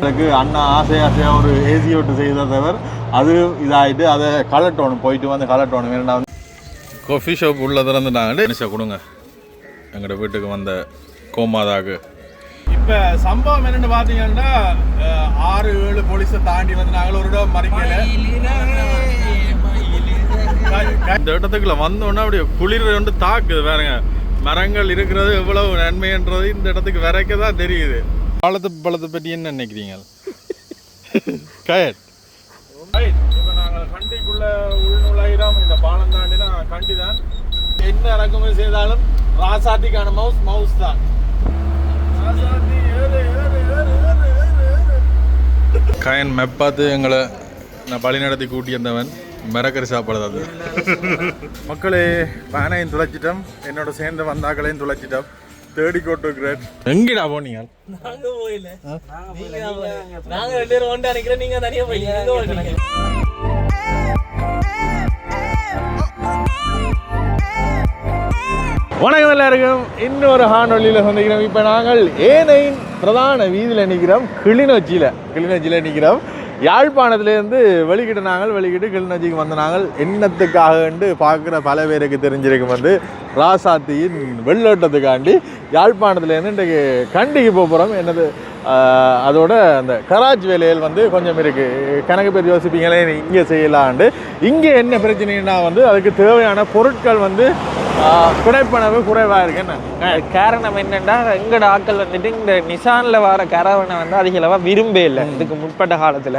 எனக்கு அண்ணா ஆசை ஆசையா ஒரு ஏசி ஓட்டு செய்த தவிர. அது இதாயிட்டு அதை கலட்டோணும் போயிட்டு வந்து கலட்டோணும் வந்து காஃபி ஷாப் உள்ள திறந்துட்டாங்க நிமிஷம் கொடுங்க. எங்களோட வீட்டுக்கு வந்த கோமாதாக்கு. இப்போ சம்பவம் என்னன்னு பார்த்தீங்கன்னா ஆறு ஏழு போலீஸை தாண்டி வந்து நாங்கள் ஒரு இடம் மறிக்கல. இந்த இடத்துக்குள்ள வந்தோன்னா அப்படியே குளிர் வந்து தாக்குது வேறங்க மரங்கள் இருக்கிறது எவ்வளவு நன்மைன்றது இந்த இடத்துக்கு வரைக்க தான் தெரியுது. பழத்து பழத்தை பற்றி என்ன நினைக்கிறீங்க? கயட் இப்போ நாங்கள் கண்டிக்குள்ள உள்நுழைகிறோம் இந்த பாலம் தாண்டினா கண்டி தான் என்ன இறக்குமதி செய்தாலும் ராசாத்திக்கான மவுஸ் மவுஸ் தான். ராசாத்தி ஏறு ஏறு ஏறு ஏறு ஏறு ஏறு. கயன் மெப் பார்த்து எங்களை நான் பழி நடத்தி கூட்டி வந்தவன் மிரக்கறி சாப்பிடுறது அது. மக்களே பேனையும் துளைச்சிட்டோம். என்னோட சேர்ந்து வந்தாக்களையும் துளைச்சிட்டோம். தேடி கொட்டுக்கிறேன் எங்கடா போனீங்க? நாங்க போயில. நாங்க ரெண்டு பேரும் ஒன்றா நிக்கிறோம் நீங்க தனியா போய் வணக்கம் எல்லாருக்கும். இன்னொரு ஹானொலியில் சந்திக்கிறோம். இப்போ நாங்கள் ஏனையின் பிரதான வீதியில் நிற்கிறோம். கிளிநொச்சியில். கிளிநொச்சியில் நிற்கிறோம். யாழ்ப்பாணத்துலேருந்து வெளிக்கிட்டு நாங்கள் வெளிக்கிட்டு கிளிநொச்சிக்கு வந்த நாங்கள். என்னத்துக்காகண்டு பார்க்குற பல பேருக்கு தெரிஞ்சிருக்கும் வந்து ராசாத்தியின் வெள்ளோட்டத்துக்காண்டி யாழ்ப்பாணத்துலேருந்து இன்றைக்கு கண்டிக்கு போக போகிறோம் என்னது அதோட அந்த கராச் வேலைகள் வந்து கொஞ்சம் இருக்குது கணக்கு பேர் யோசிப்பீங்களே இங்கே செய்யலான்ட்டு. இங்கே என்ன பிரச்சனைனா வந்து அதுக்கு தேவையான பொருட்கள் வந்து ஆஹ், கிடைப்பனவு குறைவாக இருக்கு. என்ன? காரணம் என்னன்னா எங்கட ஆட்கள் வந்துட்டு இந்த நிசான்ல வர கரவனை வந்து அதிக அளவா விரும்பவே இல்லை. இதுக்கு முற்பட்ட காலத்துல.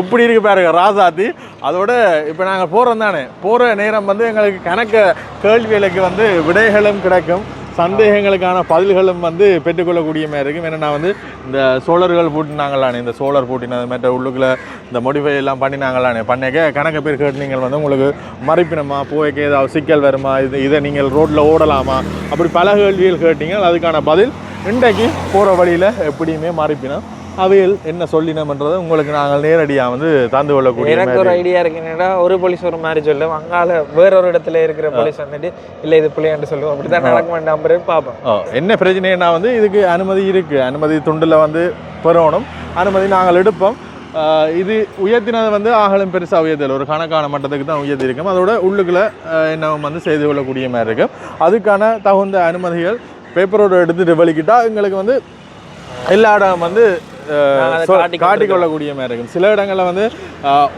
எப்படி இருக்கு பாருங்க ராசாத்தி அதோட இப்போ நாங்கள் போகிறோம் தானே. போகிற நேரம் வந்து எங்களுக்கு கணக்க கேள்விகளுக்கு வந்து விடைகளும் கிடைக்கும். சந்தேகங்களுக்கான பதில்களும் வந்து பெற்றுக்கொள்ளக்கூடிய மாதிரி இருக்கும். ஏன்னா நான் வந்து இந்த சோழர்கள் பூட்டினாங்களானே இந்த சோழர் பூட்டினது மற்ற உள்ளுக்குள்ள இந்த மோடிஃபை எல்லாம் பண்ணினாங்களானே. பண்ணேக்க கணக்கு பேர் கேட்டு நீங்கள் வந்து உங்களுக்கு மறைப்பினமா போய்க்க ஏதாவது சிக்கல் வருமா இது இதை நீங்கள் ரோட்டில் ஓடலாமா? அப்படி பல கேள்விகள் கேட்டீங்க. அதுக்கான பதில் இன்றைக்கு போகிற வழியில் எப்படியுமே மறைப்பினம். அவையில் என்ன சொல்லினோம்ன்றதை உங்களுக்கு நாங்கள் நேரடியாக வந்து தந்து கொள்ளக்கூடிய எனக்கு ஒரு. ஐடியா இருக்கு. என்னடா ஒரு போலீஸ் ஒரு மாதிரி சொல்லும் அங்கால வேற ஒரு இடத்துல இருக்கிற போலீஸ் வந்துட்டு இல்ல இது பிள்ளையாண்டு சொல்லுவோம். அப்படிதான் நடக்க வேண்டாம் பார்ப்போம் என்ன பிரச்சனைனா வந்து இதுக்கு அனுமதி இருக்கு. அனுமதி துண்டில் வந்து பெறணும். அனுமதி நாங்கள் எடுப்போம். இது உயர்த்தினது வந்து ஆகலும் பெருசாக உயர்த்தல. ஒரு கணக்கான மட்டத்துக்கு தான் உயர்த்தி இருக்கும் அதோட உள்ளுக்குள்ள என்னவும் வந்து செய்து கொள்ளக்கூடிய மாதிரி இருக்கும் அதுக்கான தகுந்த அனுமதிகள் பேப்பரோட எடுத்துட்டு வெளிக்கிட்டா எங்களுக்கு வந்து எல்லா இடம் வந்து காட்டிக்கொள்ளக்கூடிய மாதிரி இருக்கும் சில இடங்களில் வந்து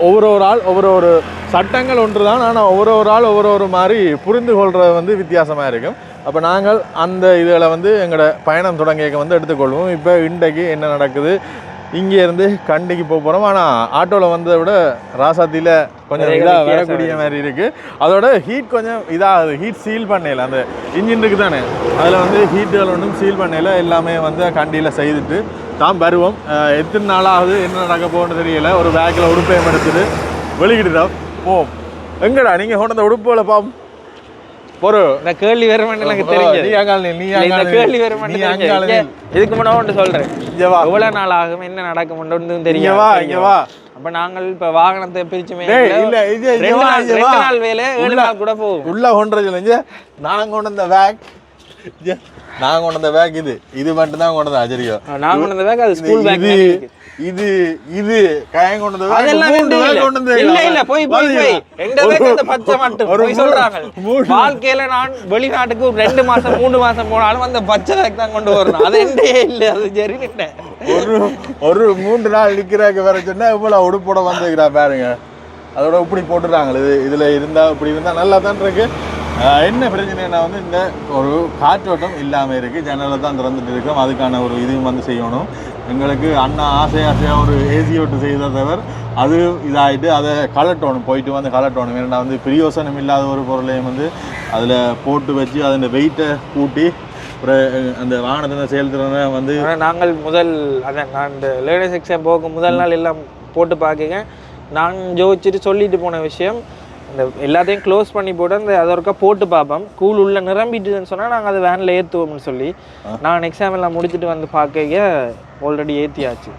ஒவ்வொரு ஒரு ஆள் ஒவ்வொரு ஒரு சட்டங்கள் ஒன்று தான் ஆனால் ஒவ்வொரு ஒரு ஆள் ஒவ்வொரு ஒரு மாதிரி புரிந்து கொள்றது வந்து வித்தியாசமாக இருக்கும். அப்போ நாங்கள் அந்த இதில் வந்து எங்களோட பயணம் தொடங்கிய வந்து எடுத்துக்கொள்வோம். இப்போ இன்றைக்கு என்ன நடக்குது? இங்கே இருந்து கண்டிக்கு போக போகிறோம் ஆனால் ஆட்டோவில் வந்ததை விட ராசாத்தியில் கொஞ்சம் இதாக வரக்கூடிய மாதிரி இருக்குது அதோட ஹீட் கொஞ்சம் இதாகுது. ஹீட் சீல் பண்ணல அந்த இன்ஜின் இருக்கு தானே? அதில் வந்து ஹீட்டுகள் ஒன்றும் சீல் பண்ணல எல்லாமே வந்து கண்டியில் செய்துட்டு தான் வருவோம். எத்தனை நாளாகுது என்ன நடக்க போகணும்னு தெரியல. ஒரு பேக்கில் உடுப்பையும் எடுத்துட்டு வெளிக்கிட்டுதான் போவோம். எங்கடா நீங்கள் கொண்டு வந்த உடுப்புகளை பாப்போம். பொறு. இந்த கேள்வி வேற எனக்கு நீ நீ இந்த கேள்வி நீ நில். இதுக்கு முன்னாடி ஒன்று சொல்றேன். இங்க வா. எவ்வளவு நாள் ஆகும் என்ன நடக்கும் ஒன்றும் தெரியும் வா இங்க வா. அப்ப நாங்கள் இப்ப வாகனத்தை பிரிச்சு. இல்ல, இது நாள் வேலை ஏழு நாள் கூட போகும். உள்ள கொண்டு சொல்லுங்க நான் கொண்டு வந்த பேக் நான் கொண்டு வந்த பேக் இது. இது மட்டும் தான் கொண்டு ஆச்சரியம் நான் கொண்டு வந்த பேக் அது ஸ்கூல் பேக் இது இது கயம் கொண்டு அதெல்லாம் இல்ல. இல்ல இல்ல போய் போய் போய். இந்த பச்சை மட்டும் போய் சொல்றாங்க. வாழ்க்கையில நான் வெளிநாட்டுக்கு ரெண்டு மாசம் மூணு மாசம் போனாலும் அந்த பச்சை பேக் தான் கொண்டு வரணும். அது ரெண்டே இல்ல அது சரி ஒரு ஒரு மூன்று நாள் நிற்கிறாக்க வேற சொன்னா இவ்வளவு உடுப்போட வந்துக்கிறா பாருங்க. அதோட இப்படி போட்டுறாங்க இது இதுல இருந்தா இப்படி இருந்தா நல்லா தான் இருக்கு. என்ன பிரச்சனைனா வந்து இந்த ஒரு காற்றோட்டம் இல்லாம இருக்கு. ஜன்னலை தான் திறந்துட்டு இருக்கோம். அதுக்கான ஒரு இதுவும் வந்து செய்யணும். எங்களுக்கு அண்ணா ஆசை ஆசையா ஒரு ஏசி ஓட்டு செய்த தவிர அது இதாயிட்டு அதை கலட்டணும் போயிட்டு வந்து கலட்டணும் ஏன்னா வந்து பிரியோசனம் இல்லாத ஒரு பொருளையும் வந்து அதில் போட்டு வச்சு அதன் வெயிட்டை கூட்டி ஒரு அந்த வாகனத்தின் செயல்திறனை வந்து நாங்கள் முதல் அதான் நான் இந்த லேடிஸ் எக்ஸாம் போக முதல் நாள் எல்லாம் போட்டு பார்க்க நான் ஜோதிச்சுட்டு சொல்லிட்டு போன விஷயம் இந்த எல்லாத்தையும் க்ளோஸ் பண்ணி போட்டு அந்த அதை ஒருக்கா போட்டு பார்ப்போம். கூழ் உள்ள நிரம்பிட்டுதுன்னு சொன்னா நாங்கள் அதை வேனில் ஏற்றுவோம்னு சொல்லி நான் எக்ஸாம் எல்லாம் முடிச்சுட்டு வந்து பார்க்க ஆல்ரெடி ஏற்றியாச்சு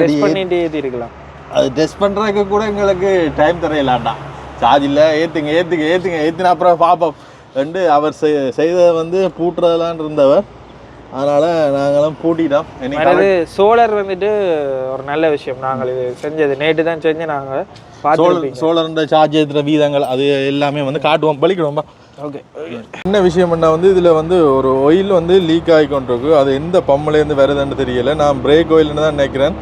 டெஸ்ட் பண்ணிட்டு ஏற்றி இருக்கலாம் அது டெஸ்ட் பண்ணுறதுக்கு கூட எங்களுக்கு டைம் தரையிலாண்டா சார்ஜ் இல்லை ஏற்றுங்க ஏற்றுங்க ஏற்றுங்க ஏற்றின அப்புறம் பார்ப்போம் ரெண்டு அவர் செய்- செய்ததை வந்து பூட்டுறதெல்லாம் இருந்தவர். அதனால நாங்களும் பூட்டிட்டோம். அதாவது சோலார் வந்துட்டு ஒரு நல்ல விஷயம். நாங்கள் இது செஞ்சது நேற்று தான் செஞ்சு நாங்கள் பார்த்துருப்பீங்க. சோழர் சார்ஜ் ஏற்றுற வீதங்கள் அது எல்லாமே வந்து காட்டுவோம் பலிக்கிடுவோம்பா ஓகே என்ன விஷயம்னா வந்து இதில் வந்து ஒரு ஒயில் வந்து லீக் ஆகி கொண்டிருக்கு அது எந்த பம்மிலேருந்து வருதுன்னு தெரியல. நான் பிரேக் ஆயில்னு தான் நினைக்கிறேன்.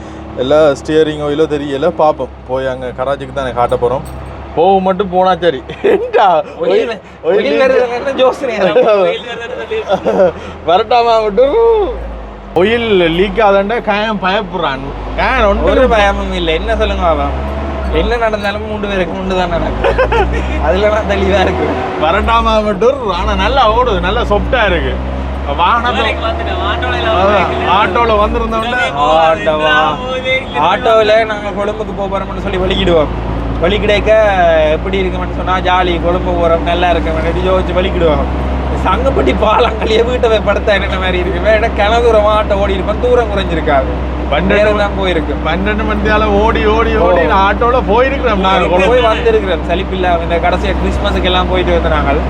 எல்லாம் ஸ்டியரிங் ஆயிலோ தெரியல. பார்ப்போம் போய் அங்கே கராச்சிக்கு தான் காட்ட போகிறோம் போக மட்டும் போனா சரி. வரட்டாமா மட்டும் ஒயில் லீக் ஆதாண்டா? காயம் பயப்படுறான். காயம் ஒரு ஒன்று பயமும் இல்லை. என்ன சொல்லுங்க என்ன நடந்தாலும் மூன்று பேருக்கு மூன்று தான் நடக்கும் அதுல நான் தெளிவா இருக்கு. வரட்டாமா மட்டும் ஆனா நல்லா ஓடுது நல்லா சொப்டா இருக்கு. ஆட்டோல வந்திருந்தோம்னா ஆட்டோவா? ஆட்டோவில் நாங்கள் கொழும்புக்கு போக போகிறோம்னு சொல்லி வலிக்கிடுவோம். வலிக்கிடைக்க எப்படி இருக்குமென்னு சொன்னால் ஜாலி கொழும்பு போகிறோம் நல்லா இருக்கும் யோசிச்சு வலிக்கிடுவோம். சங்கப்பட்டி பாலங்களையே வீட்டை போய் படுத்தா என்ன மாதிரி இருக்கு? வேற கிணதுரம் ஆட்டோ ஓடி இருப்போம் தூரம் குறைஞ்சிருக்காது. பன்னெண்டு தான் போயிருக்கு. பன்னெண்டு மணித்தால ஓடி ஓடி ஓடி நான் ஆட்டோல போயிருக்கிறோம் நாங்க கொழும்பு. போய் வந்திருக்கிறோம் சலிப்பில்ல இந்த கடைசியா கிறிஸ்மஸுக்கு எல்லாம் போயிட்டு வந்து நாங்கள்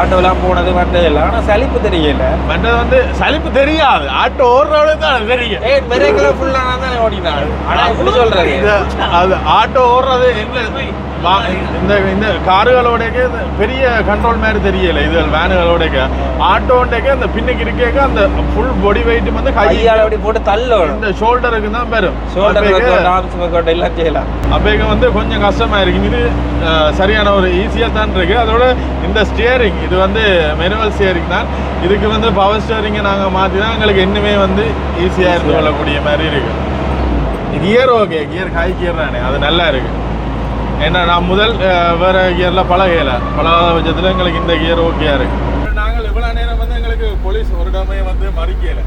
ஆட்டோலாம் போனது வந்தது இல்லை ஆனால் சலிப்பு தெரியல மற்றது வந்து சலிப்பு தெரியாது. ஆட்டோ ஓடுறவளே தான் தெரியும். ஏ மெரேக்கில் ஃபுல்லாக தானே ஓடினாள் ஆனால் எப்படி சொல்றது? இது அது ஆட்டோ ஓடுறது என்ன இந்த இந்த காருகளோடக்க பெரிய கண்ட்ரோல் மாதிரி தெரியல. இது வேனுகளோடக்க. ஆட்டோண்டக்க அந்த பின்னுக்கு இருக்கேக்க அந்த ஃபுல் பாடி வெயிட் வந்து கையால் அப்படி போட்டு தள்ளணும். இந்த ஷோல்டருக்கு தான் பெரும். Shoulder work arms workout எல்லாம் செய்யலாம். அப்பேக்க வந்து கொஞ்சம் கஷ்டமா இருக்கு. இது சரியான ஒரு ஈஸியாக தான் இருக்கு. அதோட இந்த ஸ்டியரிங் இது வந்து மெனுவல் ஸ்டியரிங் தான். இதுக்கு வந்து பவர் ஸ்டியரிங்கை நாங்கள் மாற்றி தான் எங்களுக்கு இன்னுமே வந்து ஈஸியாக இருந்து கொள்ளக்கூடிய மாதிரி இருக்கு. Gear okay gear high gear தானே. அது நல்லா இருக்கு. ஏன்னா நான் முதல் வேற கியர்ல பழகையில பழகாத பட்சத்தில் எங்களுக்கு இந்த கியர் ஓகேயா இருக்கு. நாங்கள் இவ்வளோ நேரம் வந்து எங்களுக்கு போலீஸ் ஒரு இடமே வந்து மறிக்கல.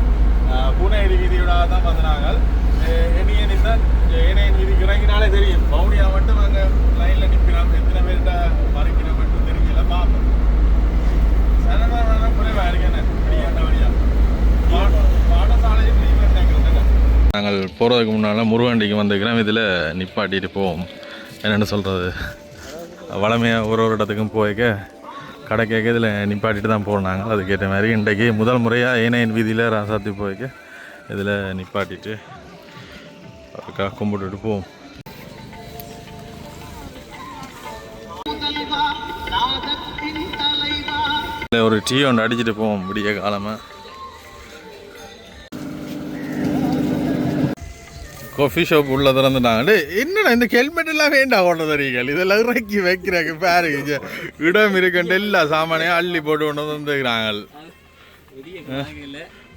பூனேரி வீதியோட தான் வந்து நாங்கள் என்னையனி தான் ஏனையன் வீதிக்கு இறங்கினாலே தெரியும். பவுனியா மட்டும் அங்கே லைனில் நிற்கிறோம் எத்தனை பேர்கிட்ட மறிக்கிறோம் மட்டும் தெரியல. பார்ப்போம் நாங்கள் போகிறதுக்கு முன்னால் முருகண்டிக்கு வந்துக்கிறோம் இதில் நிப்பாட்டிட்டு போவோம். என்னென்னு சொல்கிறது வளமையாக ஒரு ஒரு இடத்துக்கும் போய்க்க கடை கேட்க இதில் நிப்பாட்டிட்டு தான் போனாங்க அதுக்கேற்ற மாதிரி இன்றைக்கு முதல் முறையாக ஏனையின் வீதியில் ராசாத்தி போய்க்க இதில் நிப்பாட்டிட்டு அதுக்காக கும்பிட்டுட்டு போவோம். இதில் ஒரு டீ ஒன்று அடிச்சுட்டு போவோம் விடிய காலமாக காஃபி ஷாப் உள்ள திறந்துட்டாங்க. என்னடா இந்த ஹெல்மெட் எல்லாம் வேண்டாம் கொண்டு தரீங்கள் இதெல்லாம் இறக்கி வைக்கிறாங்க பாருங்க இடம் இருக்குன்ட்டு எல்லா சாமானையும் அள்ளி போட்டு கொண்டு வந்துருக்கிறாங்க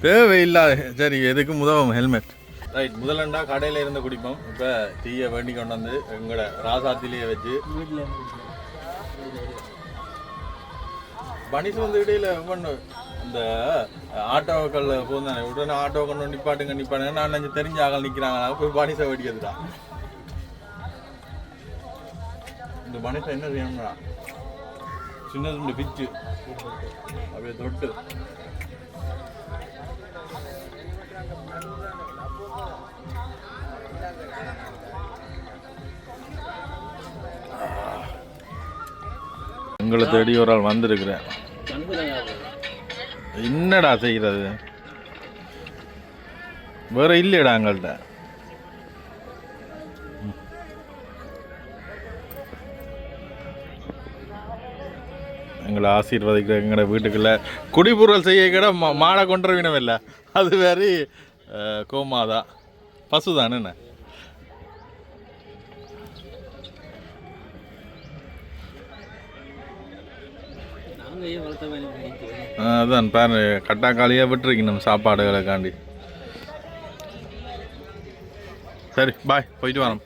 தேவையில்லாத சரி எதுக்கு உதவும் ஹெல்மெட் ரைட் முதலண்டா கடையில் இருந்து குடிப்போம். இப்போ டீயை வேண்டி கொண்டு வந்து எங்களோட ராசாத்திலேயே வச்சு பனிஷ் வந்து இடையில பண்ணு இந்த ஆட்டோக்கள் போந்தானே உடனே ஆட்டோ கொண்டு நிப்பாட்டுங்க நிப்பாட்டுங்க நான் நினைச்சு தெரிஞ்ச ஆகல் நிற்கிறாங்க போய் பனிஸை வெடிக்கிறதுடா. இந்த பனிஸை என்ன செய்யணும்னா சின்னது இந்த பிச்சு. அப்படியே தொட்டு. உங்களை தேடி ஒரு ஆள் வந்திருக்கிறேன். என்னடா செய்கிறது வேற இல்லையடா எங்கள்கிட்ட எங்களை ஆசீர்வதிக்கிற எங்களோட வீட்டுக்குள்ள குடிபொருள் செய்ய கூட மா- மாடை கொண்டு வினவில்லை அது வேறு கோமாதான் கோமாதா. பசு தானே அதான் பாரு கட்டாக்காளியாக விட்டுருக்கீங்க நம்ம சாப்பாடுகளுக்காண்டி. சரி பாய் போயிட்டு வரோம்.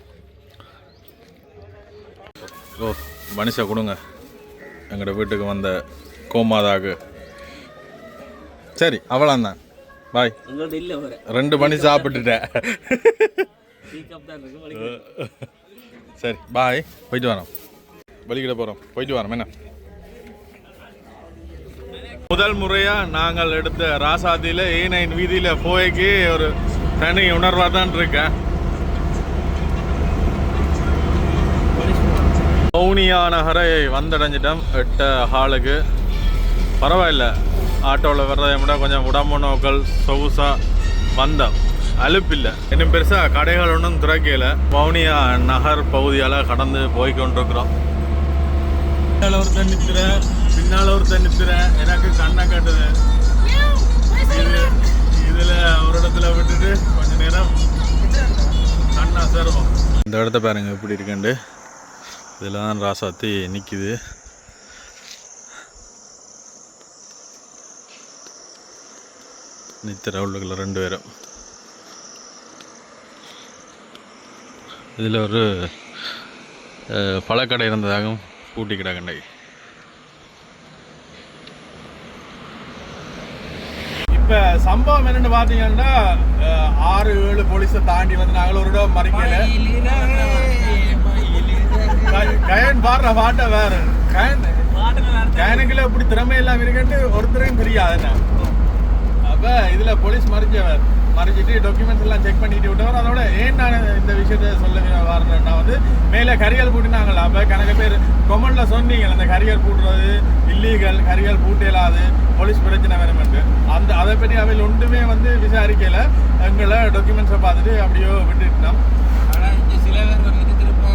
ஓ மனுஷா கொடுங்க. எங்களோட வீட்டுக்கு வந்த கோமாதாக்கு. சரி அவ்வளோந்தான் பாய் ரெண்டு மணி சாப்பிட்டுட்டேன். சரி பாய் போயிட்டு வரோம். வலிக்கிட போகிறோம் போயிட்டு வரோம் என்ன? முதல் முறையாக நாங்கள் எடுத்த ராசாதியில் ஏ நைன் வீதியில் போய்க்கு ஒரு தனி உணர்வாக தான் இருக்கேன். மௌனியா நகரை வந்தடைஞ்சிட்டோம். எட்ட ஹாலுக்கு. பரவாயில்ல. ஆட்டோவில் வர்றதை விட கொஞ்சம் உடம்பு நோக்கல் சொகுசாக வந்தோம். அலுப்பில்லை. இன்னும் பெருசாக கடைகள் ஒன்றும் திறக்கல. வவுனியா நகர் பகுதியால் கடந்து போய் கொண்டிருக்கிறோம் நிற்கிற. பின்னால் ஒருத்தன் நிற்கிற எனக்கு கண்ணை கட்டுது. இது இதில் ஒரு இடத்துல விட்டுட்டு கொஞ்ச நேரம் கண்ணா சேருவோம் இந்த இடத்த பாருங்க எப்படி இருக்குண்டு இதில் தான் ராசாத்தி நிற்கிது நித்திர உள்ளுக்குள்ள ரெண்டு பேரும். இதில் ஒரு பழக்கடை இருந்ததாகவும் பூட்டி கிடக்கண்டை இப்போ சம்பவம் என்னன்னு பார்த்தீங்கன்னா ஆறு ஏழு போலீஸை தாண்டி வந்து நாங்கள் ஒரு இடம் மறிக்கல. கயன் பாடுற பாட்டை வேற. கயன் கயனுக்குள்ள இப்படி திறமை எல்லாம் இருக்குன்ட்டு ஒருத்தரையும் தெரியாது அப்ப இதுல போலீஸ் மறிச்சவர் மறிச்சிட்டு டாக்குமெண்ட்ஸ் எல்லாம் செக் பண்ணிட்டு விட்டவர். அதோட ஏன் நான் இந்த விஷயத்த சொல்ல வரேன்னா வந்து மேலே கரியல் பூட்டினாங்களா? அப்ப கணக்கு பேர் கொமன்ல சொன்னீங்க அந்த கரியல் பூட்டுறது இல்லீகல் கரியல் பூட்டலாது போலீஸ் பிரச்சனை வேணுமென்று அந்த அதை பற்றி அவையில் ஒன்றுமே வந்து விசாரிக்கல. எங்களை டாக்குமெண்ட்ஸை பார்த்துட்டு அப்படியோ விட்டுட்டோம் ஆனா இங்க சில பேர் வந்துட்டு திரும்ப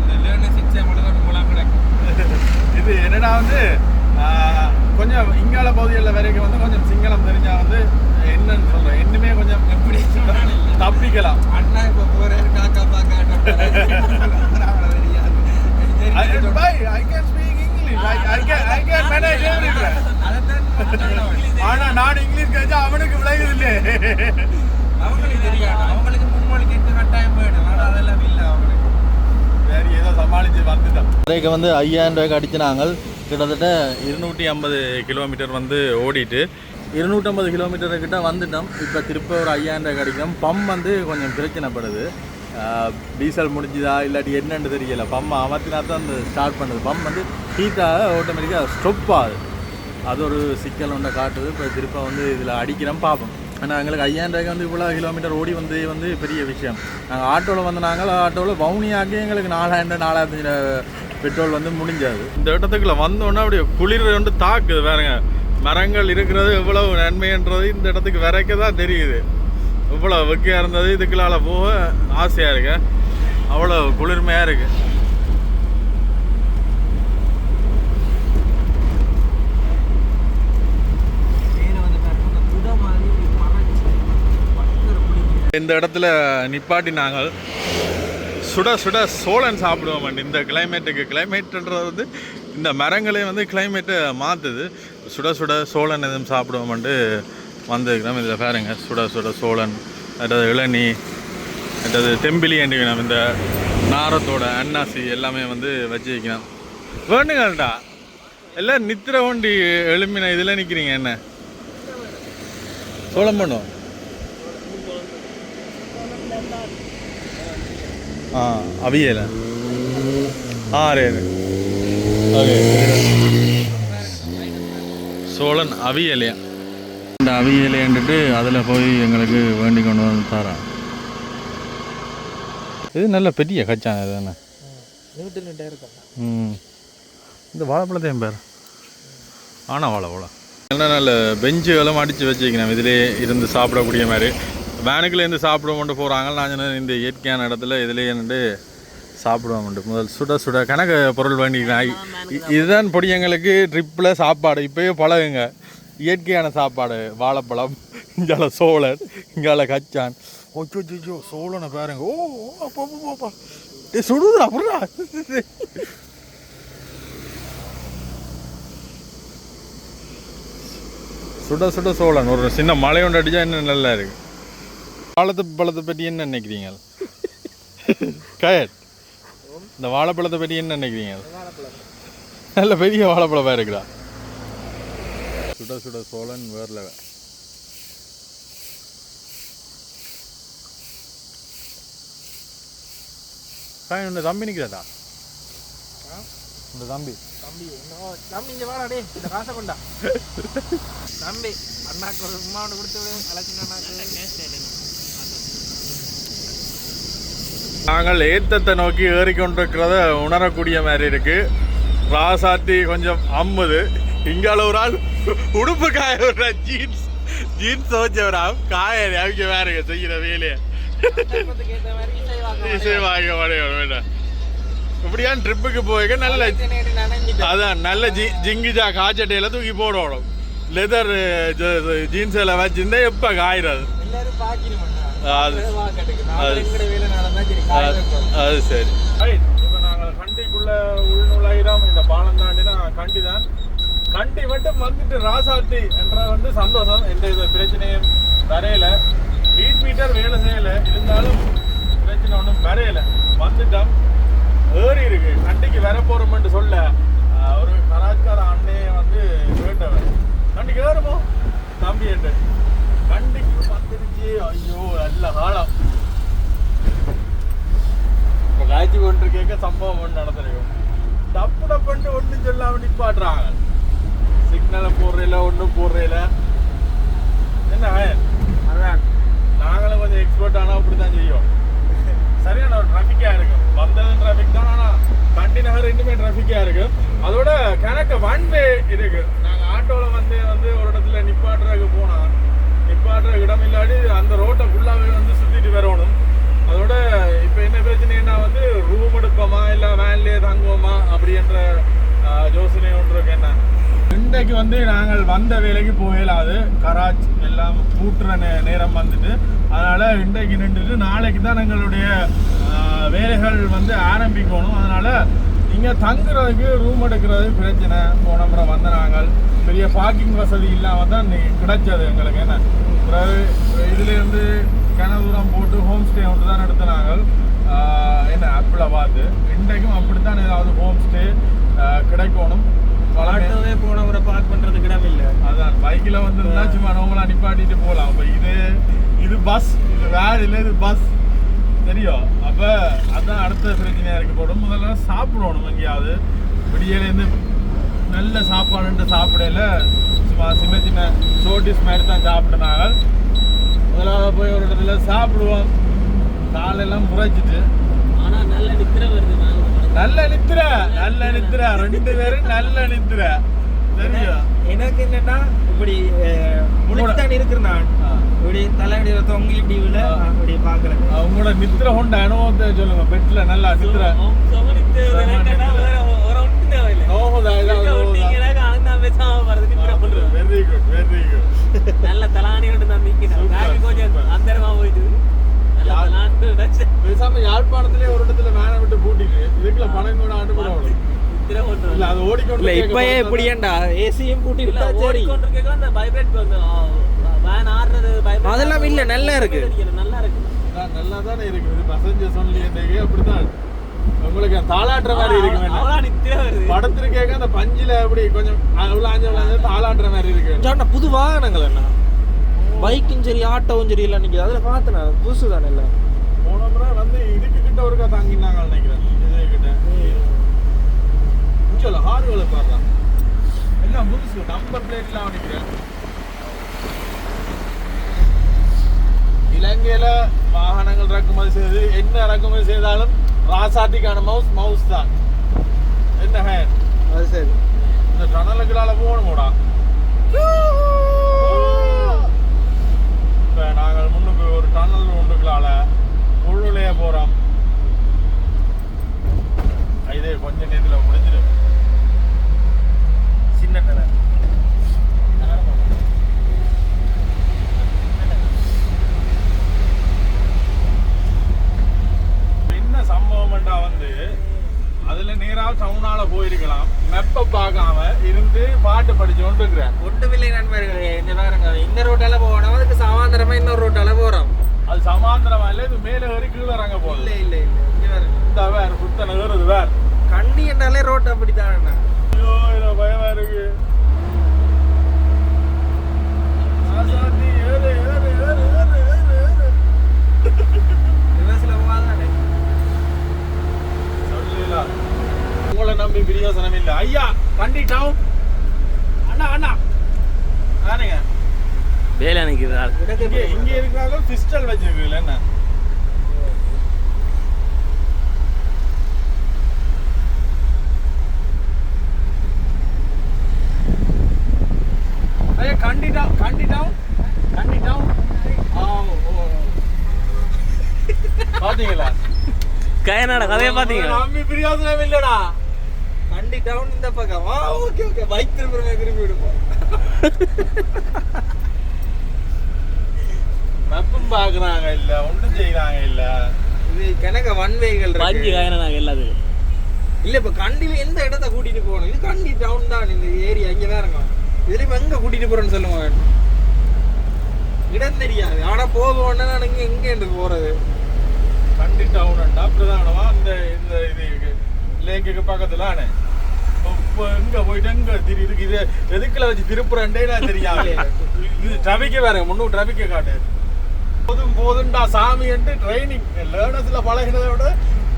இந்த லேர்னர் சிக்ஸை மட்டும் மூலம் கிடக்கு. இது என்னடா வந்து கொஞ்சம் இங்கால பகுதிகளில் வரைக்கும் வந்து கொஞ்சம் சிங்களம் தெரிஞ்சா வந்து என்னன்னு சொல்றேன். இன்னுமே கொஞ்சம் எப்படி. தப்பிக்கலாம். அண்ணா இப்ப போறாரு காக்கா பாக்கா I, bye, I can speak English. I, I can, I can manage everything. ஆனா நான் இங்கிலீஷ் கழிச்சா அவனுக்கு விளையுது இல்லையே அவங்களுக்கு தெரியாது. அவங்களுக்கு முன்மொழி கேட்டு கட்டாயம் போயிடும். ஆனா அதெல்லாம் இல்ல அவங்களுக்கு. சரி ஏதோ சமாளிச்சு வந்துட்டோம் வரைக்கு வந்து ஐயாயிரம் ரூபாய்க்கு அடிச்சினாங்க கிட்டத்தட்ட இருநூற்றி ஐம்பது கிலோமீட்டர் வந்து ஓடிட்டு இருநூற்றம்பது கிலோமீட்டர் கிட்ட வந்துட்டோம். இப்போ திருப்ப ஒரு ஐயாயிரம் ரூபாய்க்கு அடிக்கணும் பம்ப் வந்து கொஞ்சம் பிரச்சனைப்படுது. டீசல் முடிஞ்சுதா இல்லாட்டி என்னன்னு தெரியல. பம்ப் அமர்த்தினா தான் அந்த ஸ்டார்ட் பண்ணுது. பம்ப் வந்து ஹீட்டாக ஆட்டோமேட்டிக்காக ஸ்டொப் ஆகுது. அது ஒரு சிக்கல் ஒன்றை காட்டுது. இப்போ திருப்ப வந்து இதில் அடிக்கிறோம் பார்ப்போம். ஆனால் எங்களுக்கு ஐயாயிரம் ரூபாய்க்கு வந்து இவ்வளோ கிலோமீட்டர் ஓடி வந்து வந்து பெரிய விஷயம். நாங்கள் ஆட்டோவில் வந்து நாங்கள் ஆட்டோவில் வவுனியாக்கே எங்களுக்கு நாலாயிரம் நாலாயிரத்தி பெட்ரோல் வந்து முடிஞ்சது. இந்த இடத்துக்குள்ள வந்தோன்னே அப்படியே குளிர் வந்து தாக்குது வேறங்க மரங்கள் இருக்கிறது எவ்வளவு நன்மைன்றது இந்த இடத்துக்கு வரைக்க தான் தெரியுது. இவ்வளோ வெக்கையாக இருந்தது இதுக்குள்ளால போக ஆசையாக இருக்கு. அவ்வளோ குளிர்மையாக இருக்குது இந்த இடத்துல நிப்பாட்டி நாங்கள் சுட சுட சோளன் சாப்பிடுவோம் இந்த கிளைமேட்டுக்கு கிளைமேட்டுன்றது வந்து இந்த மரங்களே வந்து கிளைமேட்டை மாற்றுது சுட சுட சோளன் எதுவும் சாப்பிடுவோம்ட்டு வந்திருக்கிறோம். இதில் பாருங்க சுட சுட சோளன் அதாவது இளநீ அதாவது தெம்பிலி வேணும் இந்த நாரத்தோட அன்னாசி எல்லாமே வந்து வச்சு வைக்கணும் வேணுங்கள்டா? எல்லாம் நித்திர வண்டி எழும்பின இதில் நிற்கிறீங்க என்ன? சோளம் பண்ணுவோம் ஆ அவியல. ஆ ரே ஓகே சோழன் அவியலையா? இந்த அவியலைன்ட்டு அதில் போய் எங்களுக்கு வேண்டி கொண்டு வந்து தரான். இது நல்ல பெரிய கச்சான் இது ம். இந்த வாழைப்பழத்தையும் பேர்? ஆனா வாழைப்பழம். நல்ல நல்ல பெஞ்சுகளும் அடித்து வச்சுக்கணும் இதிலே இருந்து சாப்பிடக்கூடிய மாதிரி. வேனுக்குள்ளேருந்து சாப்பிட கொண்டு போகிறாங்க நான் சொன்னேன். இந்த இயற்கையான இடத்துல இதிலே நின்று சாப்பிடுவோம் முதல் சுட சுட கணக்கு பொருள் வேண்டிக்கிறேன் இ- இதுதான் பொடி எங்களுக்கு ட்ரிப்பில் சாப்பாடு. இப்போயே பழகுங்க. இயற்கையான சாப்பாடு வாழைப்பழம் இங்கால சோழன் இங்கால கச்சான். ஓச்சோ சோழனை பாருங்க. ஓ அப்பா அப்பா டே சுடுதுடா புடுடா சுட சுட சோழன். ஒரு சின்ன மலை ஒன்று அடிச்சா இன்னும் நல்லா இருக்கு? வாழைத்து பழத்தை பற்றி என்ன நினைக்கிறீங்க? கயட் இந்த வாழைப்பழத்தை பற்றி என்ன நினைக்கிறீங்க? நல்ல பெரிய வாழைப்பழமாக இருக்குடா. சுட சுட சோழன் வேர்ல. காய் உன்னை தம்பி நிற்கிறாடா இந்த தம்பி. தம்பி தம்பி இங்கே வாடா டே இந்த காசை கொண்டா. தம்பி அண்ணாக்கு ஒரு உமா ஒன்று கொடுத்து விடு அலட்சின அண்ணாக்கு. நாங்கள் ஏத்தத்தை நோக்கி ஏறிக்கொண்டிருக்கிறத உணரக்கூடிய மாதிரி இருக்கு. ராசாத்தி கொஞ்சம் அம்முது இங்கால ஒரு ஆள் உடுப்பு காய விடுற ஜீன்ஸ் ஜீன்ஸ் துவைச்சவரா காய அவங்க வேறுங்க செய்கிற வேலையை. சந்தர்ப்பத்துக்கு ஏத்த மாதிரி இசை வாங்க இசை வாங்க மாட்டேங்க வேண்டாம். இப்படியான் ட்ரிப்புக்கு போய்க்க நல்ல அதான் நல்ல ஜி ஜிங்கிஜா காய்ச்சட்டையில தூக்கி போடணும் லெதர் ஜீன்ஸ் எல்லாம் வச்சிருந்தா எப்போ காயிறது? அது- அது சரி இப்போ நாங்கள் கண்டிக்குள்ள உள்நுழைகிறோம் இந்த பாலம் தாண்டினா கண்டி தான் கண்டி மட்டும் வந்துட்டு ராசாத்தி என்ற வந்து சந்தோஷம் எந்த வித பிரச்சனையும் வரையில. ஹீட் மீட்டர் வேலை செய்யலை. இருந்தாலும் பிரச்சனை ஒன்றும் வரையலை. வந்துட்டோம். ஏறி இருக்கு. கண்டிக்கு வர போறோம்னு சொல்ல ஒரு கலாச்சார அண்ணையை வந்து கேட்டவர். கண்டிக்கு ஏறுமோ தம்பி என்று கண்டிக்கு வந்துருச்சு. ஐயோ நல்ல காலம். இப்போ காய்ச்சி கொண்டு கேட்க சம்பவம் ஒன்று நடந்திருக்கும் டப்பு டப்புன்ட்டு ஒன்று சொல்லாமல் நிப்பாட்டுறாங்க. சிக்னலை போடுறையில ஒன்றும் போடுறையில என்ன அதான். நாங்களும் கொஞ்சம் எக்ஸ்பர்ட் ஆனால் அப்படி தான் செய்யும் சரியான ஒரு டிராஃபிக்காக இருக்கும் வந்தது டிராஃபிக் தான் ஆனால் கண்டி நகர் இன்னுமே டிராஃபிக்காக இருக்கும் அதோட கணக்கு ஒன் வே இருக்கு. நாங்கள் ஆட்டோவில் வந்து வந்து ஒரு இடத்துல நிப்பாட்டுறதுக்கு போனால் நிப்பாட்டுற இடம் இல்லாட்டி அந்த ரோட்டை ஃபுல்லாகவே வந்து சுற்றிட்டு வரணும் அதோட இப்போ என்ன பிரச்சனைன்னா வந்து ரூம் எடுப்போமா இல்லை வேன்லேயே தங்குவோமா அப்படின்ற ஆஹ், யோசனை ஒன்று இருக்கு என்ன வேலைக்கு வந்து நாங்கள் வந்த வேலைக்கு போகலாது. கராச் எல்லாம் கூட்டுற நே நேரம் வந்துட்டு. அதனால் இன்றைக்கு நின்றுட்டு நாளைக்கு தான் எங்களுடைய வேலைகள் வந்து ஆரம்பிக்கணும். அதனால் இங்கே தங்குறதுக்கு ரூம் எடுக்கிறது பிரச்சனை. போன முறை வந்த நாங்கள். பெரிய பார்க்கிங் வசதி இல்லாமல் தான் கிடைச்சது எங்களுக்கு. என்ன? பிறகு இதுலேருந்து கனதூரம் போட்டு ஹோம் ஸ்டே ஒன்று தான் எடுத்த நாங்கள் என்ன? ஆப்பில் பார்த்து இன்றைக்கும் அப்படித்தான் ஏதாவது ஹோம் ஸ்டே கிடைக்கணும். ஆட்டோவே போனவரை பார்க் பண்றதுக்கு இடம் இல்லை. அதான் பைக்ல வந்திருந்தா சும்மா நார்மலா நிப்பாட்டிட்டு போலாம் அப்ப இது இது பஸ் இது வேற இல்ல இது பஸ் தெரியும். அப்ப அதான் அடுத்த பிரச்சனையா இருக்கு. போடும் முதல்ல சாப்பிடணும் எங்கேயாவது. விடியலேருந்து நல்ல சாப்பாடுன்ட்டு சாப்பிடல. சும்மா சின்ன சின்ன சோட்டிஸ் மாதிரி தான் சாப்பிடுனாங்க. முதல்ல போய் ஒரு இடத்துல சாப்பிடுவோம். காலெல்லாம் முறைச்சிட்டு. ஆனா நல்ல நித்திர வருது நல்ல நித்திர நல்ல நித்திர ரெண்டு பேரும் நல்ல நித்திர தெரியும் எனக்கு என்னன்னா இப்படி முடிச்சுதான் இருக்கிறேன் நான். இப்படி தலையடி தொங்கி இப்படி விழ. நான் இப்படி பாக்குறேன் உங்களோட நித்திர கொண்ட அனுபவத்தை சொல்லுங்க. பெட்ல நல்லா நித்திர வெரி குட் வெரி குட் நல்ல தலானியோட தான் நிக்கிறேன். Super, பேக் கொஞ்சம். அந்தரமா போயிட்டு. பேசாம யாழ்ப்பாணத்திலே ஒரு இடத்துல வேனை விட்டு பூட்டிட்டு இல்ல இல்ல இப்பயே பார்த்தா- இப்படியேண்டா ஏசியும் இல்ல விட்டா சரி அதெல்லாம் இல்ல, நல்லா இருக்கு. நல்லா இருக்கு நல்லா தானே இருக்கு இது பசஞ்சர் சொல்லி அப்படித்தான் உங்களுக்கு தாளாட்டுற மாதிரி இருக்கு படத்துல கேட்க அந்த பஞ்சில அப்படி கொஞ்சம் ஆஞ்சு அவ்வளவு தாளாட்டுற மாதிரி இருக்கு புது வாகனங்கள் என்ன பைக்கும் சரி ஆட்டோவும் சரி எல்லாம் நிக்குது அதுல பார்த்தேன் புதுசு தானே இல்ல போன முறை வந்து இதுக்கு கிட்ட ஒருக்கா தாங்கினாங்க நினைக்கிறேன் இங்கே ஹார்வேல பாடுறான் எல்லாம் புதுசு நம்பர் பிளேட்லாம் நினைக்கிறேன் இலங்கையில வாகனங்கள் இறக்குமதி செய்து என்ன இறக்குமதி செய்தாலும் ராசாத்திக்கான மவுஸ் மவுஸ் தான். என்ன ஹேர் அது சரி. இந்த டனலுக்குள்ளால போகணுமோடா இப்போ நாங்கள் முன்னுக்கு ஒரு டனல் ஒன்றுக்குள்ளால உள்ளுலையே போகிறோம் இதே கொஞ்ச நேரத்தில் முடிஞ்சிடும். என்ன சம்பவம்டா வந்து? அதுல நேரா டவுனால போயிருக்கலாம். மெப்ப பார்க்காம இருந்து பாட்டு படிச்சு கொண்டு இருக்கிறேன் ஒன்றுமில்லை நண்பர்களே இந்த பாருங்க. இந்த ரோட்டால போகணும். அதுக்கு சமாந்தரமா இன்னொரு ரோட்டால போறோம். அது சமாந்திரமா இல்லை இது மேலே ஏறி கீழே இறங்க இல்ல போகுது. இல்ல இல்ல இங்க பாருங்க. இந்த வேற சுத்தன ஏறுது வேற கண்டி என்றாலே ரோட் அப்படித்தான் உங்களை நம்பி பிரியோசனம் இல்ல. ஐயா கண்டி டவுன் அண்ணா அண்ணா. ஆனுங்க வேலை நிற்குது ஆள். இங்க இருக்கிறாங்க பிஸ்டல் வச்சிருக்கீங்களா பாத்தீங்க நம்பி பிரியோசனம் இல்லடா. கண்டி டவுன் இந்த பக்கம். ஆ ஓகே ஓகே பைக் திரும்புறமே திரும்பி விடுவோம். மேப்பும் பார்க்குறாங்க இல்லை ஒன்றும் செய்கிறாங்க இல்லை. இது கணக்க ஒன் வேகள் பஞ்சு கயனாக எல்லாத்துக்கும். இல்ல இப்ப கண்டில எந்த இடத்த கூட்டிட்டு போகணும்? இது கண்டி டவுன் தான் இந்த ஏரியா இங்க தான் இருக்கும் இதுல இப்ப எங்க கூட்டிட்டு போறேன்னு சொல்லுங்க. இடம் தெரியாது. ஆனா போகணும்னா நான் இங்க எங்க என்று போறது. கண்டி டவுன்டா பிரதானமா? இந்த இந்த இது லேக்குக்கு பக்கத்துல எங்க போயிட்டு எங்க திரியுது இது எதுக்குல வச்சு திருப்புறேன்டே நான் தெரியாது இது டிராபிக்கே வேற. முன்னூறு டிராபிக்கே காட்டு. போதும் போதும்டா சாமின்ட்டு ட்ரைனிங் லேர்னஸ்ல பழகினதை விட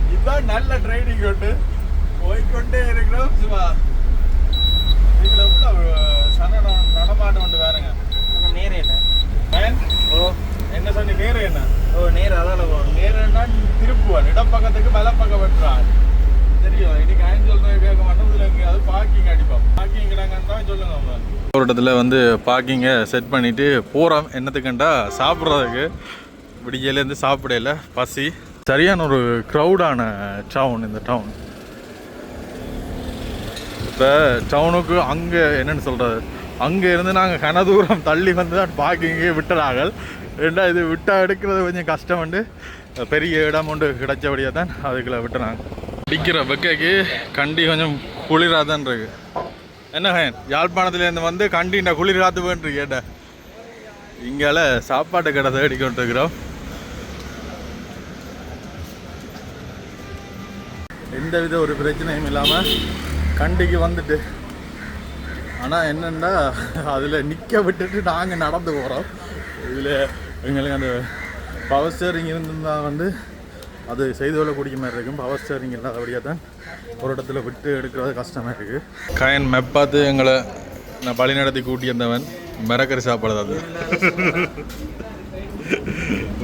இதுதான் நல்ல ட்ரைனிங் உண்டு. போய்கொண்டே இருக்கிறோம் சிவா. இதுல உள்ள சன நடமாட்டம் உண்டு வேறங்க நேரம் என்ன ஏன்? ஓ என்ன சொன்னி நேரம் என்ன ஓ நேரம் அதால போகணும் நேரம்னா திருப்புவான் இடப்பக்கத்துக்கு வலப்பக்கம் வெட்டுறான் தெரியும் இன்னைக்கு அயன் சொல்றது கேட்க மாட்டோம் இதுல எங்கேயாவது பார்க்கிங் அடிப்போம் பார்க்கிங் கிடங்கன்னு சொல்லுங்க அவங்க வந்து பார்க்கிங்கை செட் பண்ணிவிட்டு போகிறோம் என்னத்துக்குண்டா சாப்பிட்றதுக்கு. விடியலேருந்து சாப்பிடல. பசி. சரியான ஒரு க்ரௌடான டவுன் இந்த டவுன் இப்போ டவுனுக்கு அங்கே என்னென்னு சொல்கிறது அங்கே இருந்து நாங்கள் கன தூரம் தள்ளி வந்து தான் பார்க்கிங்கே விட்டுறாங்க ரெண்டா இது விட்டா எடுக்கிறது கொஞ்சம் கஷ்டம் உண்டு. பெரிய இடம் ஒன்று கிடைச்சபடியாக தான் அதுக்குள்ள விட்டுறாங்க. அடிக்கிற வெக்கைக்கு கண்டி கொஞ்சம் குளிராக தான் இருக்குது என்ன ஹயன் யாழ்ப்பாணத்துலேருந்து வந்து கண்டிண்டா குளிர் காத்து வேண்டு கேட்ட இங்கால சாப்பாட்டு கடை தேடி கொண்டிருக்கிறோம் எந்த வித ஒரு பிரச்சனையும் இல்லாமல் கண்டிக்கு வந்துட்டு. ஆனால் என்னென்னா அதில் நிற்க விட்டுட்டு நாங்கள் நடந்து போகிறோம் இதில் எங்களுக்கு அந்த பவர் ஸ்டேரிங் இருந்திருந்தால் வந்து அது செய்து கொள்ளக்கூடிய மாதிரி இருக்கும். பவர் ஸ்டேரிங் இல்லாதபடியாக தான் ஒரு இடத்துல விட்டு எடுக்கிறது கஷ்டமாக இருக்குது கயன் மெப்பாத்து எங்களை நான் பழி நடத்தி கூட்டி வந்தவன் மிரக்கறி சாப்பாடு அது.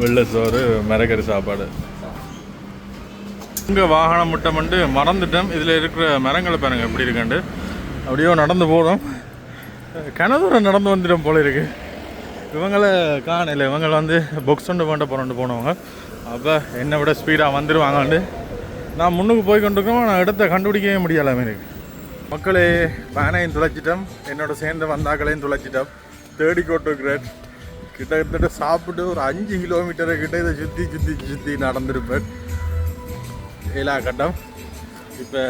வெள்ளை சோறு மிரக்கறி சாப்பாடு. இங்கே வாகனம் முட்டமண்டு மறந்துட்டோம் இதில் இருக்கிற மரங்களை பாருங்க எப்படி இருக்காண்டு அப்படியோ நடந்து போகிறோம் கனதூரம் நடந்து வந்துட்டோம் போல இருக்குது இவங்களை காணல இவங்க வந்து புக்ஸ் ஒன்று பண்ண போகிறோண்டு போனவங்க. அப்போ என்னை விட ஸ்பீடாக வந்துடுவாங்கண்டு நான் முன்னுக்கு போய் கொண்டிருக்கோம் நான் இடத்த கண்டுபிடிக்கவே முடியலை எனக்கு. மக்களே வேனையும் துளைச்சிட்டோம். என்னோட சேர்ந்த வந்தாக்களையும் துளைச்சிட்டோம். தேடி கொண்டிருக்கிறேன். கிட்டத்தட்ட சாப்பிட்டு ஒரு அஞ்சு கிலோமீட்டரை கிட்ட இதை சுற்றி சுற்றி சுற்றி நடந்திருப்பேன். ஏலா கட்டம். இப்போ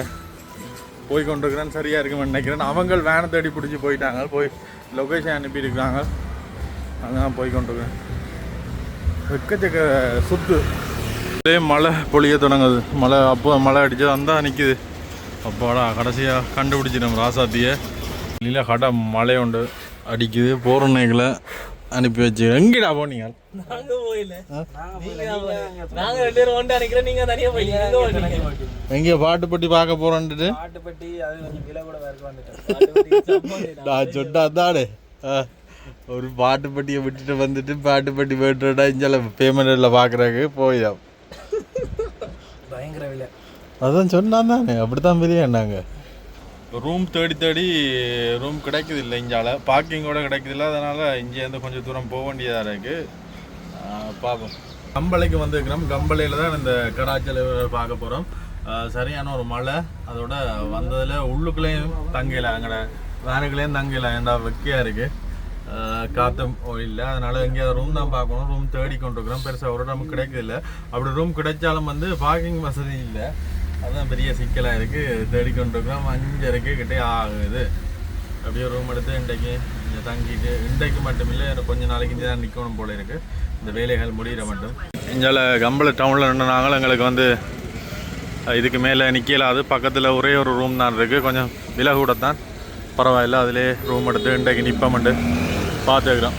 போய் கொண்டிருக்கிறேன். சரியாக இருக்குமென்னு நினைக்கிறேன். அவங்கள் வேனை தேடி பிடிச்சி போயிட்டாங்க. போய் லொக்கேஷன் அனுப்பியிருக்கிறாங்க. அதான் போய் கொண்டிருக்கிறேன் வெக்கச்சக்க சுத்து. இதே மழை பொழிய தொடங்குது. மழை அப்போ மழை அடிச்சது அந்த நிற்கிது அப்பாடா கடைசியாக கண்டுபிடிச்சிடும் ராசாத்தியை. இல்லை கடை மழை உண்டு. அடிக்குது. போகிற நேகளை அனுப்பி வச்சு. எங்கடா போனீங்க? நாங்க போயில. நாங்க ரெண்டு பேரும் ஒன்றா நிக்கிறோம் நீங்க தனியா போயிட்டீங்க எங்கேயோ பாட்டு பட்டி பார்க்க போகிறோன்ட்டு பாட்டுப்பட்டி அது கொஞ்சம் விலை கூட வேறு வந்துட்டேன் நான் சொன்னா தானே ஒரு பாட்டு பட்டியை விட்டுட்டு வந்துட்டு பாட்டு பட்டி போய்ட்டுடா இஞ்சால பேமெண்ட்டில் பார்க்குறாங்க போயா பயங்கர விலை. அதான் சொன்னா தானே அப்படி தான் வெளியேண்டாங்க ரூம் தேடி தேடி ரூம் கிடைக்குது இல்லை இஞ்சால. பார்க்கிங்கோட கிடைக்குது இல்லை அதனால் இங்கேருந்து கொஞ்சம் தூரம் போக வேண்டியதாக இருக்குது பார்ப்போம் கம்பளைக்கு வந்துருக்கிறோம். கம்பளையில் தான் இந்த கடாச்சல் பார்க்க போகிறோம் சரியான ஒரு மழை. அதோட வந்ததில் உள்ளுக்குள்ளேயும் தங்கல அங்கட வேனுக்குள்ளேயும் தங்கல ஏன்டா வெக்கையாக இருக்குது காற்றும் இல்லை. அதனால் எங்கேயாவது ரூம் தான் பார்க்கணும். ரூம் தேடி கொண்டிருக்கிறோம். பெருசாக ஒரு நமக்கு கிடைக்குது இல்லை அப்படி ரூம் கிடைச்சாலும் வந்து பார்க்கிங் வசதி இல்லை. அதுதான் பெரிய சிக்கலாக இருக்குது தேடி கொண்டிருக்கிறோம். அஞ்சரைக்கு கிட்டே ஆகுது. அப்படியே ரூம் எடுத்து இன்றைக்கு இங்கே தங்கிட்டு இன்றைக்கு மட்டுமில்லை கொஞ்சம் எனக்கு நாளைக்கு இங்கே தான் நிற்கணும் போல இருக்குது இந்த வேலைகள் முடிகிற மட்டும். இங்கே கம்பளை டவுனில் நின்றுனாங்களும் எங்களுக்கு வந்து இதுக்கு மேலே நிற்கலாது பக்கத்தில் ஒரே ஒரு ரூம் தான் இருக்குது கொஞ்சம் விலை கூட தான் பரவாயில்ல. அதிலே ரூம் எடுத்து இன்றைக்கு நிற்பமண்டு பார்த்துக்கிறோம்